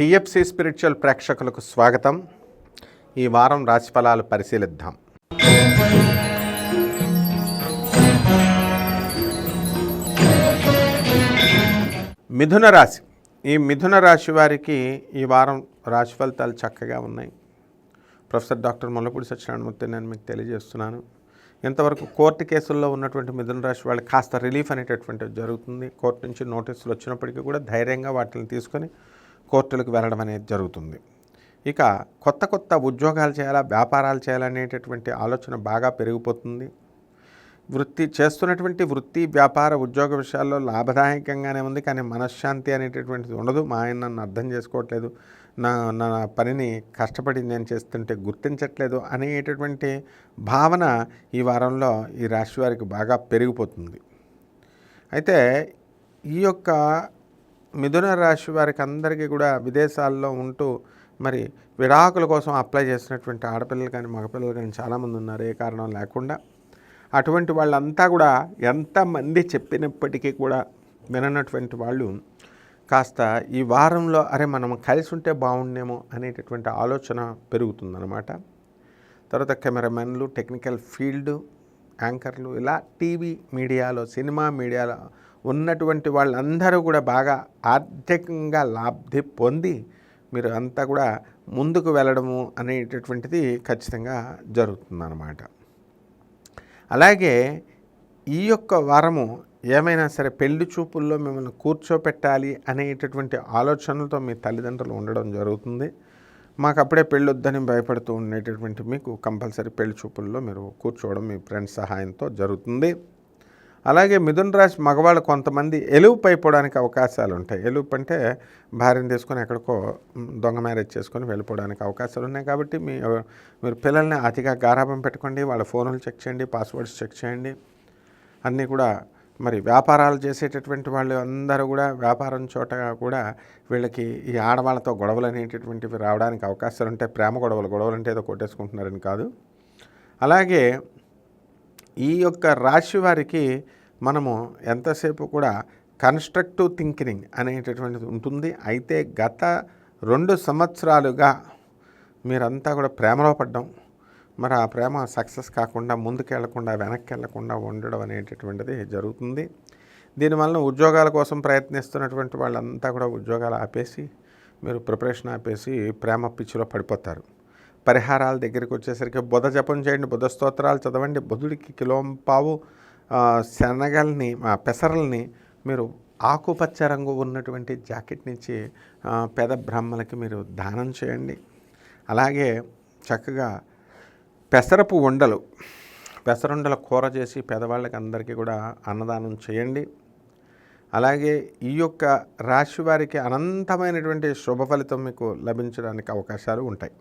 TFC spiritual ప్రేక్షకులకు స్వాగతం. ఈ వారం రాశిఫలాలు పరిశీలిద్దాం. మిథున రాశి. ఈ మిథున రాశి వారికి ఈ వారం రాశి ఫలితాలు చక్కగా ఉన్నాయి. ప్రొఫెసర్ డాక్టర్ ముల్లపూడి సత్యనారాయణమూర్తి నేను మీకు తెలియజేస్తున్నాను. ఇంతవరకు కోర్టు కేసుల్లో ఉన్నటువంటి మిథున రాశి వాళ్ళకి కాస్త రిలీఫ్ అనేటటువంటిది జరుగుతుంది. కోర్టు నుంచి నోటీసులు వచ్చినప్పటికీ కూడా ధైర్యంగా వాటిని తీసుకొని కోర్టులకు వెళ్ళడం అనేది జరుగుతుంది. ఇక కొత్త కొత్త ఉద్యోగాలు చేయాలా వ్యాపారాలు చేయాలనేటటువంటి ఆలోచన బాగా పెరిగిపోతుంది. వృత్తి చేస్తున్నటువంటి వృత్తి వ్యాపార ఉద్యోగ విషయాల్లో లాభదాయకంగానే ఉంది కానీ మనశ్శాంతి అనేటటువంటిది ఉండదు. మా ఆయన నన్ను అర్థం చేసుకోవట్లేదు. నా నా పనిని కష్టపడి నేను చేస్తుంటే గుర్తించట్లేదు అనేటటువంటి భావన ఈ వారంలో ఈ రాశి వారికి బాగా పెరిగిపోతుంది. అయితే ఈ యొక్క మిథున రాశి వారికి అందరికీ కూడా విదేశాల్లో ఉంటూ మరి విడాకుల కోసం అప్లై చేసినటువంటి ఆడపిల్లలు కానీ మగపిల్లలు కానీ చాలామంది ఉన్నారు. ఏ కారణం లేకుండా అటువంటి వాళ్ళంతా కూడా ఎంతమంది చెప్పినప్పటికీ కూడా విననటువంటి వాళ్ళు కాస్త ఈ వారంలో అరే మనం కలిసి ఉంటే బాగుండేమో అనేటటువంటి ఆలోచన పెరుగుతుందన్నమాట. తర్వాత కెమెరామెన్లు టెక్నికల్ ఫీల్డ్ యాంకర్లు ఇలా టీవీ మీడియాలో సినిమా మీడియాలో ఉన్నటువంటి వాళ్ళందరూ కూడా బాగా ఆర్థికంగా లబ్ధి పొంది మీరు అంతా కూడా ముందుకు వెళ్ళడము అనేటటువంటిది ఖచ్చితంగా జరుగుతుందన్నమాట. అలాగే ఈ యొక్క వారము ఏమైనా సరే పెళ్ళి చూపుల్లో మిమ్మల్ని కూర్చోపెట్టాలి అనేటటువంటి ఆలోచనలతో మీ తల్లిదండ్రులు ఉండడం జరుగుతుంది. మాకు అప్పుడే పెళ్ళొద్దని భయపడుతూ ఉండేటటువంటి మీకు కంపల్సరీ పెళ్ళి చూపుల్లో మీరు కూర్చోవడం మీ ఫ్రెండ్స్ సహాయంతో జరుగుతుంది. అలాగే మిథున్ రాశి మగవాళ్ళు కొంతమంది ఎలువు పైపోవడానికి అవకాశాలు ఉంటాయి. ఎలుపు అంటే భార్యను తీసుకొని ఎక్కడికో దొంగ మ్యారేజ్ చేసుకొని వెళ్ళిపోవడానికి అవకాశాలు ఉన్నాయి కాబట్టి మీ మీరు పిల్లల్ని అతిగా గారాభం పెట్టుకోండి వాళ్ళ ఫోన్లు చెక్ చేయండి పాస్వర్డ్స్ చెక్ చేయండి. అన్నీ కూడా మరి వ్యాపారాలు చేసేటటువంటి వాళ్ళు అందరూ కూడా వ్యాపారం చోట కూడా వీళ్ళకి ఈ ఆడవాళ్ళతో గొడవలు అనేటటువంటివి రావడానికి అవకాశాలు ఉంటాయి ప్రేమ గొడవలు గొడవలు అంటే ఏదో కొట్టేసుకుంటున్నారని కాదు. అలాగే ఈ యొక్క రాశి వారికి మనము ఎంతసేపు కూడా కన్స్ట్రక్టివ్ థింకింగ్ అనేటటువంటిది ఉంటుంది. అయితే గత రెండు సంవత్సరాలుగా మీరంతా కూడా ప్రేమలో పడ్డం మరి ఆ ప్రేమ సక్సెస్ కాకుండా ముందుకెళ్ళకుండా వెనక్కి వెళ్ళకుండా ఉండడం అనేటటువంటిది జరుగుతుంది. దీనివల్ల ఉద్యోగాల కోసం ప్రయత్నిస్తున్నటువంటి వాళ్ళంతా కూడా ఉద్యోగాలు ఆపేసి మీరు ప్రిపరేషన్ ఆపేసి ప్రేమ పిచ్చిలో పడిపోతారు. పరిహారాల దగ్గరికి వచ్చేసరికి బుధ జపం చేయండి బుధ స్తోత్రాలు చదవండి బుధుడికి కిలోంపావు శనగల్ని పెసరల్ని మీరు ఆకుపచ్చ రంగు ఉన్నటువంటి జాకెట్ నుంచి పేద బ్రాహ్మణులకి మీరు దానం చేయండి. అలాగే చక్కగా పెసరపు ఉండలు. పెసరుండల కూర చేసి పేదవాళ్ళకి అందరికీ కూడా అన్నదానం చేయండి. అలాగే ఈ యొక్క రాశి వారికి అనంతమైనటువంటి శుభ ఫలితం మీకు లభించడానికి అవకాశాలు ఉంటాయి.